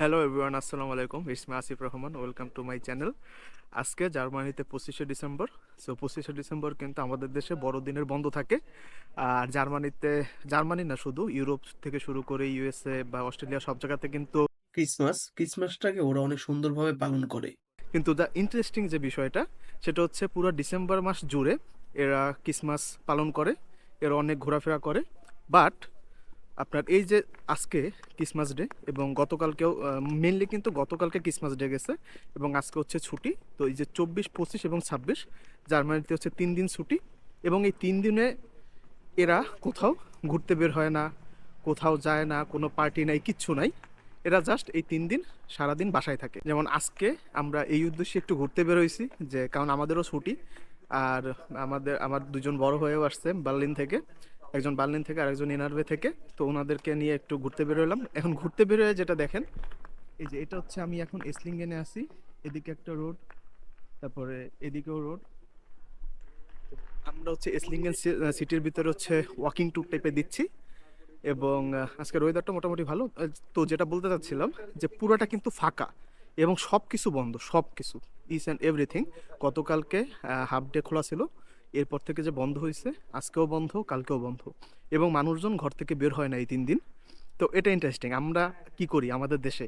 Hello everyone আসসালামু আলাইকুম Isma Asif Rahman welcome to my channel আজকে জার্মানিতে পঁচিশে ডিসেম্বর। সো পঁচিশে ডিসেম্বর কিন্তু আমাদের দেশে বড়দিনের বন্ধ থাকে। আর জার্মানিতে জার্মানি না শুধু ইউরোপ থেকে শুরু করে ইউএসএ বা অস্ট্রেলিয়া সব জায়গাতে কিন্তু ক্রিসমাস ক্রিসমাসটাকে ওরা অনেক সুন্দরভাবে পালন করে। কিন্তু দ্য ইন্টারেস্টিং যে বিষয়টা সেটা হচ্ছে পুরো ডিসেম্বর মাস জুড়ে এরা ক্রিসমাস পালন করে। এরা অনেক ঘোরাফেরা করে। বাট আপনার এই যে আজকে ক্রিসমাস ডে এবং গতকালকেও মেনলি কিন্তু গতকালকে ক্রিসমাস ডে গেছে এবং আজকে হচ্ছে ছুটি। তো এই যে চব্বিশ, পঁচিশ এবং ছাব্বিশ, জার্মানিতে হচ্ছে তিন দিন ছুটি এবং এই তিন দিনে এরা কোথাও ঘুরতে বের হয় না, কোথাও যায় না, কোনো পার্টি নাই, কিচ্ছু নাই। এরা জাস্ট এই তিন দিন সারাদিন বাসায় থাকে। যেমন আজকে আমরা এই উদ্দেশ্যে একটু ঘুরতে বের হয়েছি যে কারণ আমাদেরও ছুটি আর আমাদের, আমার দুজন বড় হয়েও আসছে বার্লিন থেকে। একজন বার্লিন থেকে আর একজন থেকে। তো ওনাদেরকে নিয়ে একটু ঘুরতে বেরোলাম। এখন ঘুরতে বেরোয় যেটা দেখেন, এই যে এটা হচ্ছে আমি এখন এসলিঙ্গেনে আছি। এদিকে একটা রোড, তারপরে এদিকেও রোড। আমরা হচ্ছে এসলিঙ্গেন সিটির ভিতরে হচ্ছে ওয়াকিং ট্যুর টাইপে দিচ্ছি। এবং আজকের ওয়েদারটা মোটামুটি ভালো। তো যেটা বলতে চাচ্ছিলাম যে পুরোটা কিন্তু ফাঁকা এবং সব কিছু বন্ধ সব কিছু ইস অ্যান্ড এভরিথিং গতকালকে হাফ ডে খোলা ছিল। এরপর থেকে যে বন্ধ হয়েছে, আজকেও বন্ধ, কালকেও বন্ধ। এবং মানুষজন ঘর থেকে বের হয় না এই তিন দিন। তো এটা ইন্টারেস্টিং আমরা কি করি আমাদের দেশে?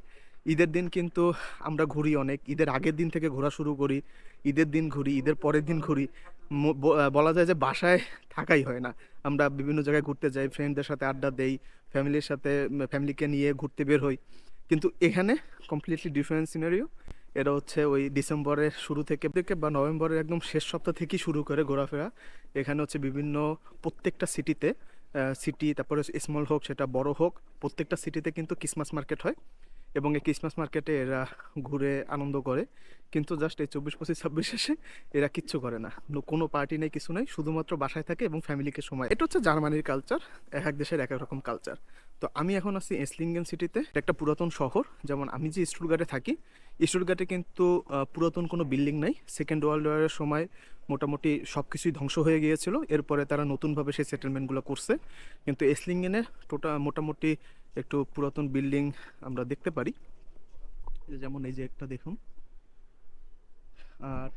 ঈদের দিন কিন্তু আমরা ঘুরি অনেক। ঈদের আগের দিন থেকে ঘোরা শুরু করি, ঈদের দিন ঘুরি, ঈদের পরের দিন ঘুরি। বলা যায় যে বাসায় থাকাই হয় না। আমরা বিভিন্ন জায়গায় ঘুরতে যাই ফ্রেন্ডদের সাথে আড্ডা দেই ফ্যামিলির সাথে ফ্যামিলিকে নিয়ে ঘুরতে বের হই। কিন্তু এখানে কমপ্লিটলি ডিফারেন্ট সিনারিও এটা হচ্ছে ওই ডিসেম্বরের শুরু থেকে বা নভেম্বরের একদম শেষ সপ্তাহ থেকেই শুরু করে ঘোরাফেরা। এখানে হচ্ছে বিভিন্ন প্রত্যেকটা সিটিতে সিটি তারপরে স্মল হোক, সেটা বড় হোক, প্রত্যেকটা সিটিতে কিন্তু ক্রিসমাস মার্কেট হয়। এবং এই ক্রিসমাস মার্কেটে এরা ঘুরে আনন্দ করে। কিন্তু জাস্ট এই চব্বিশ, পঁচিশ, ছাব্বিশ শেষে এরা কিচ্ছু করে না। কোনো পার্টি নেই, কিছু নেই, শুধুমাত্র বাসায় থাকে এবং ফ্যামিলিকে সময়। এটা হচ্ছে জার্মানির কালচার এক এক দেশের এক এক রকম কালচার তো আমি এখন আছি এসলিঙ্গেন সিটিতে একটা পুরাতন শহর, যেমন আমি যে স্টুটগার্টে থাকি স্টুটগার্টে কিন্তু পুরাতন কোনো বিল্ডিং নাই। সেকেন্ড ওয়ার্ল্ড ওয়ারের সময় মোটামুটি সব কিছুই ধ্বংস হয়ে গিয়েছিল। এরপরে তারা নতুনভাবে সেই সেটেলমেন্টগুলো করছে। কিন্তু এসলিঙ্গেনে টোটা, মোটামুটি একটু পুরাতন বিল্ডিং আমরা দেখতে পারি। যেমন এই যে একটা দেখুন। আর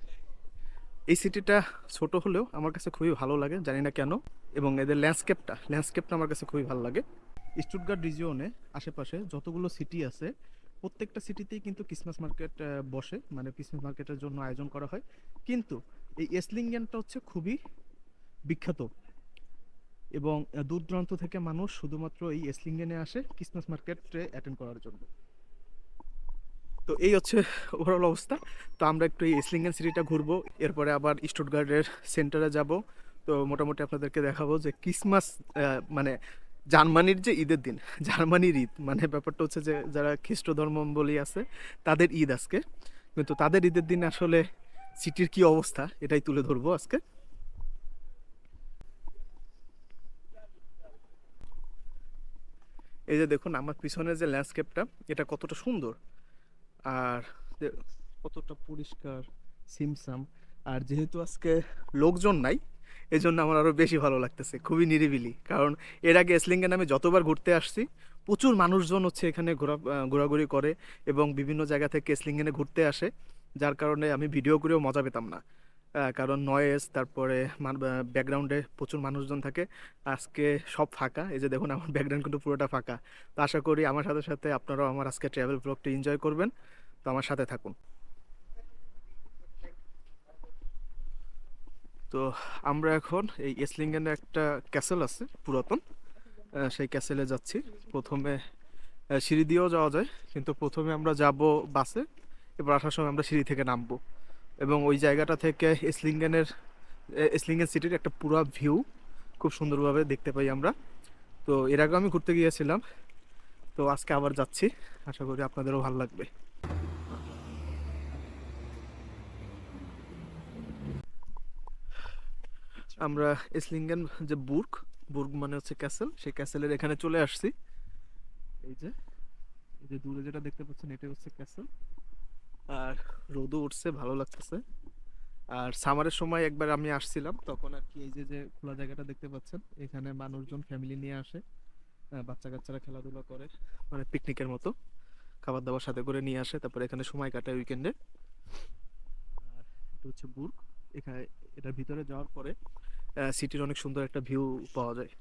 এই সিটিটা ছোট হলেও আমার কাছে খুবই ভালো লাগে, জানি না কেন। এবং এদের ল্যান্ডস্কেপটা ল্যান্ডস্কেপটা আমার কাছে খুবই ভালো লাগে। স্টুটগার্ট রিজিয়নে আশেপাশে যতগুলো সিটি আছে প্রত্যেকটা সিটিতেই কিন্তু ক্রিসমাস মার্কেট বসে। মানে ক্রিসমাস মার্কেটের জন্য আয়োজন করা হয়। কিন্তু এই এসলিঙ্গেনটা হচ্ছে খুবই বিখ্যাত। এবং দূর দূরান্ত থেকে মানুষ শুধুমাত্র এই এসলিঙ্গেনে আসে ক্রিসমাস মার্কেটে অ্যাটেন্ড করার জন্য। তো এই হচ্ছে ওভারঅল অবস্থা। তো আমরা একটু এই এসলিঙ্গেন সিটিটা ঘুরবো। এরপরে আবার স্টুটগার্ডের সেন্টারে যাব। তো মোটামুটি আপনাদেরকে দেখাবো যে ক্রিসমাস মানে জার্মানির যে ঈদের দিন জার্মানির ঈদ মানে ব্যাপারটা হচ্ছে যে যারা খ্রিস্ট ধর্মাবলী আছে, তাদের ঈদ আজকে। কিন্তু তাদের ঈদের দিন আসলে সিটির কি অবস্থা, এটাই তুলে ধরবো আজকে। এই যে দেখুন, আমার পিছনে যে ল্যান্ডস্কেপটা, এটা কতটা সুন্দর। আর কতটা পরিষ্কার, সিমসাম। আর যেহেতু আজকে লোকজন নাই এই জন্য আমার আরও বেশি ভালো লাগতেছে, খুবই নিরিবিলি। কারণ এর আগে এসলিঙ্গেন আমি যতবার ঘুরতে আসছি, প্রচুর মানুষজন হচ্ছে এখানে ঘোরা ঘোরাঘুরি করে এবং বিভিন্ন জায়গা থেকে এসলিঙ্গেনে ঘুরতে আসে, যার কারণে আমি ভিডিও করেও মজা পেতাম না। কারণ নয়েজ তারপরে ব্যাকগ্রাউন্ডে প্রচুর মানুষজন থাকে, আজকে সব ফাঁকা, এই যে দেখুন আমার ব্যাকগ্রাউন্ড কিন্তু পুরোটা ফাঁকা। তো আশা করি আমার সাথে সাথে আপনারাও আমার আজকে ট্রাভেল ব্লগটা এনজয় করবেন, তো আমার সাথে থাকুন। তো আমরা এখন এই এসলিঙ্গেনে একটা ক্যাসেল আছে, পুরাতন। সেই ক্যাসেলে যাচ্ছি। প্রথমে সিঁড়ি দিয়েও যাওয়া যায়, কিন্তু প্রথমে আমরা যাব বাসে। এবার আসার সময় আমরা সিঁড়ি থেকে নামবো। এবং ওই জায়গাটা থেকে এসলিঙ্গেনের এসলিঙ্গেন সিটির একটা পুরো ভিউ খুব সুন্দরভাবে দেখতে পাই আমরা। তো এর আগে আমি ঘুরতে গিয়েছিলাম। তো আজকে আবার যাচ্ছি। আশা করি আপনাদেরও ভালো লাগবে। আমরা এসলিঙ্গেন যে বুর্গ বুর্গ মানে হচ্ছে ক্যাসেল, সেই ক্যাসেলের এখানে চলে আসছি। এই যে এই যে দূরে যেটা দেখতে পাচ্ছেন এটা হচ্ছে ক্যাসেল। আর রোদও উঠছে, ভালো লাগতেছে। আর সামারের সময় একবার আমি আসছিলাম, তখন আর কি এই যে যে খোলা জায়গাটা দেখতে পাচ্ছেন, এখানে মানুষজন ফ্যামিলি নিয়ে আসে। বাচ্চা কাচ্চারা খেলাধুলা করে মানে পিকনিকের মতো। খাবার দাবার সাথে করে নিয়ে আসে, তারপরে এখানে সময় কাটায় উইকেন্ডে আর এটা হচ্ছে বুর্গ। এখানে, এটার ভিতরে যাওয়ার পরে সিটির অনেক সুন্দর একটা ভিউ পাওয়া যায়।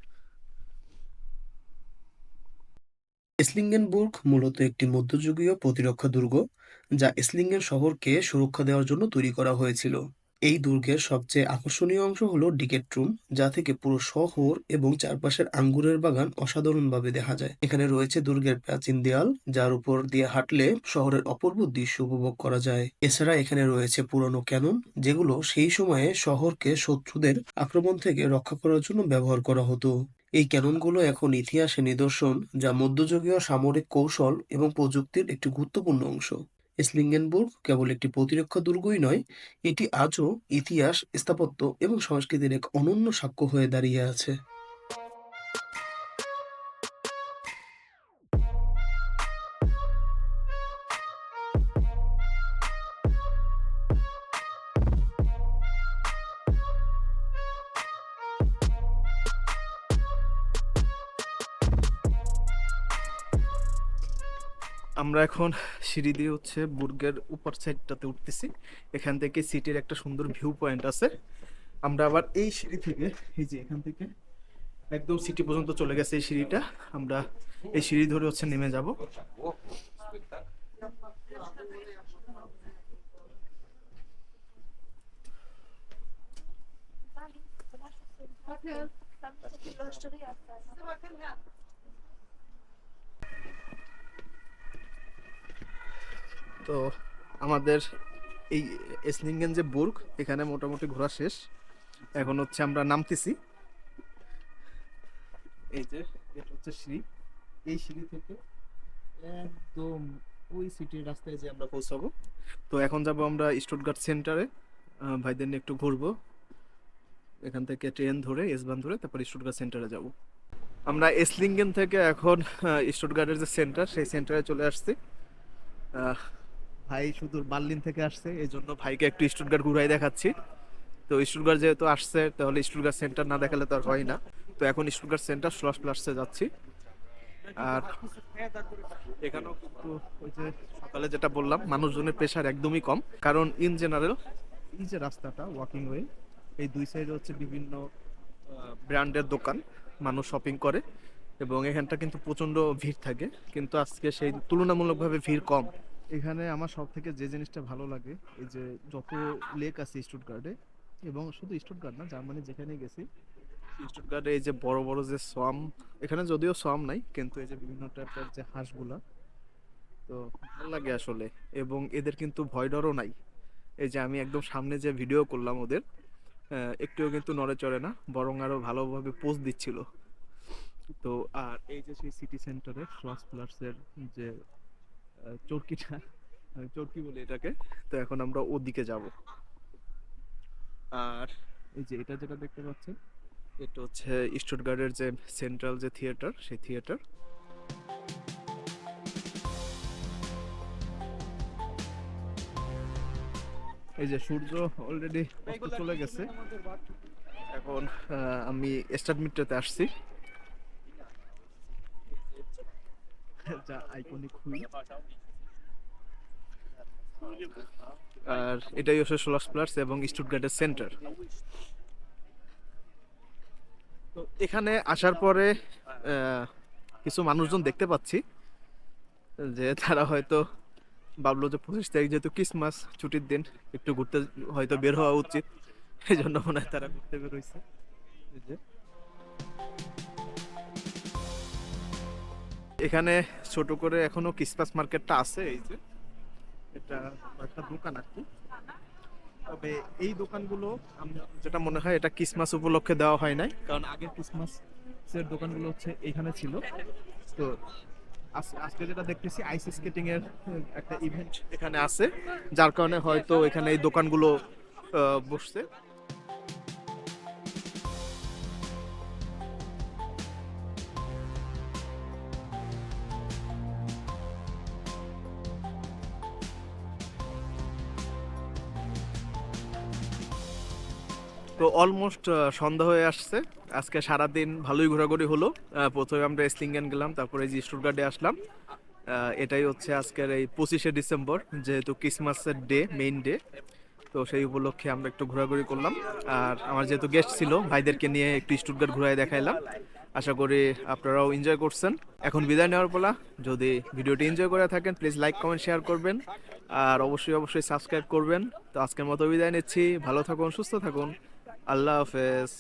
এসলিঙ্গেনবুর্গ মূলত একটি মধ্যযুগীয় প্রতিরক্ষা দুর্গ, যা এসলিঙ্গেন শহরকে সুরক্ষা দেওয়ার জন্য তৈরি করা হয়েছিল। এই দুর্গের সবচেয়ে আকর্ষণীয় অংশ হল ডিকেট রুম, যা থেকে পুরো শহর এবং চারপাশের আঙ্গুরের বাগান অসাধারণভাবে দেখা যায়। এখানে রয়েছে দুর্গের প্রাচীন দেয়াল, যার উপর দিয়ে হাঁটলে শহরের অপূর্ব দৃশ্য উপভোগ করা যায়। এছাড়া এখানে রয়েছে পুরনো ক্যানন, যেগুলো সেই সময়ে শহরকে শত্রুদের আক্রমণ থেকে রক্ষা করার জন্য ব্যবহার করা হতো। এই ক্যাননগুলো এখন ইতিহাসে নিদর্শন, যা মধ্যযুগীয় সামরিক কৌশল এবং প্রযুক্তির একটি গুরুত্বপূর্ণ অংশ। স্লিঙ্গেনবুর্গ কেবল একটি প্রতিরক্ষা দুর্গই নয়, এটি আজও ইতিহাস, স্থাপত্য এবং সংস্কৃতির এক অনন্য সাক্ষ্য হয়ে দাঁড়িয়ে আছে। আমরা এখন সিঁড়ি দিয়ে হচ্ছে বুর্গের উপর সাইডটাতে উঠতেছি। এখান থেকে সিটির একটা সুন্দর ভিউ পয়েন্ট আছে। আমরা আবার এই সিঁড়ি থেকে, এই যে এখান থেকে একদম সিটি পর্যন্ত চলে গেছে এই সিঁড়িটা। আমরা এই সিঁড়ি ধরে হচ্ছে নেমে যাব। তো আমাদের এই এসলিঙ্গেন যে বুর্গ, এখানে মোটামুটি ঘোরা শেষ। এখন হচ্ছে আমরা নামতেছি। এই যে, এটা হচ্ছে সিঁড়ি। এই সিঁড়ি থেকে একদম ওই সিটির রাস্তায় যে আমরা পৌঁছাবো। তো এখন যাব আমরা স্টুটগার্ট সেন্টারে। ভাইদের নিয়ে একটু ঘুরবো। এখান থেকে ট্রেন ধরে এসবান ধরে, তারপর স্টুটগার্ট সেন্টারে যাব। আমরা এসলিঙ্গেন থেকে এখন স্টুটগার্টের যে সেন্টার, সেই সেন্টারে চলে আসছি। ভাই শুধু বার্লিন থেকে আসছে এই জন্য ভাইকে একটু স্টুটগার্ট ঘুরাই দেখাচ্ছি। তো স্টুটগার্ট যেহেতু আসছে, তাহলে স্টুটগার্ট সেন্টার না দেখালে তো আর হয় না। তো এখন স্টুটগার্ট সেন্টার, স্লস প্লাসে যাচ্ছি। আর এখানেও কিন্তু ওই যে সকালে যেটা বললাম, মানুষজনের প্রেশার একদমই কম। কারণ ইন জেনারেল এই যে রাস্তাটা ওয়াকিং ওয়ে এই দুই সাইডে হচ্ছে বিভিন্ন ব্র্যান্ডের দোকান, মানুষ শপিং করে। এবং এখানটা কিন্তু প্রচণ্ড ভিড় থাকে। কিন্তু আজকে সেই তুলনামূলকভাবে ভিড় কম। এখানে আমার সব থেকে যে জিনিসটা ভালো লাগে, এই যে যত লেক আছে স্টুটগার্ডে এবং শুধু স্টুটগার্ড না জার্মানি যেখানে গেছি স্টুটগার্ডে এই যে বড় বড় যে সোয়াম, এখানে যদিও সোয়াম নাই, কিন্তু এই যে বিভিন্ন টাইপের যে হাঁসগুলা, তো ভালো লাগে আসলে, এবং এদের কিন্তু ভয় ডরও নাই। এই যে আমি একদম সামনে যে ভিডিও করলাম ওদের একটুও কিন্তু নড়ে চড়ে না, বরং আরও ভালোভাবে পোস্ট দিচ্ছিল। তো আর এই যে সেই সিটি সেন্টারে ক্রস প্লাসের যে চরকিটা চরকি বলি এটাকে। তো এখন আমরা ওদিকে যাব। আর এই যে এটা যেটা দেখতে পাচ্ছেন এটা হচ্ছে স্টুটগার্ডের যে সেন্ট্রাল যে থিয়েটার সেই থিয়েটার। এই যে সূর্য অলরেডি চলে গেছে। এখন আমি স্টার্ট মিটটাতে আসছি। আইকনিক হুই আর এটাই হচ্ছে সোলাস প্লাস এবং স্টুটগার্টের সেন্টার তো এখানে আসার পরে কিছু মানুষজন দেখতে পাচ্ছি, যে তারা হয়তো ভাবলো যে পঁচিশ তারিখ যেহেতু ক্রিসমাস ছুটির দিন, একটু ঘুরতে হয়তো বের হওয়া উচিত। এই জন্য মনে হয় তারা ঘুরতে বের হয়েছে যে। এখানে ছোট করে এখনও ক্রিসমাস মার্কেটটা আছে, এই যে। এটা একটা দোকান আর কি। তবে এই দোকানগুলো যেটা মনে হয় এটা ক্রিসমাস উপলক্ষে দেওয়া হয় নাই, কারণ আগের ক্রিসমাস এর দোকানগুলো হচ্ছে এইখানে ছিল। তো আজ- আজকে যেটা দেখতেছি আইস স্কেটিং এর একটা ইভেন্ট এখানে আছে, যার কারণে হয়তো এখানে এই দোকানগুলো বসছে। তো অলমোস্ট সন্ধ্যা হয়ে আসছে। আজকে সারাদিন ভালোই ঘোরাঘুরি হলো। প্রথমে আমরা স্লিঙ্গেন গেলাম, তারপরে এই যে স্টুটগার্ডে আসলাম। এটাই হচ্ছে আজকের এই পঁচিশে ডিসেম্বর, যেহেতু ক্রিসমাসের ডে মেইন ডে তো সেই উপলক্ষে আমরা একটু ঘোরাঘুরি করলাম। আর আমার যেহেতু গেস্ট ছিল, ভাইদেরকে নিয়ে একটু স্টুটগার্ট ঘুরাই দেখাইলাম। আশা করি আপনারাও এনজয় করছেন। এখন বিদায় নেওয়ার পালা। যদি ভিডিওটি এনজয় করে থাকেন প্লিজ লাইক কমেন্ট শেয়ার করবেন। আর অবশ্যই অবশ্যই সাবস্ক্রাইব করবেন। তো আজকের মতো বিদায় নিচ্ছি। ভালো থাকুন, সুস্থ থাকুন। আল্লাহ হাফেজ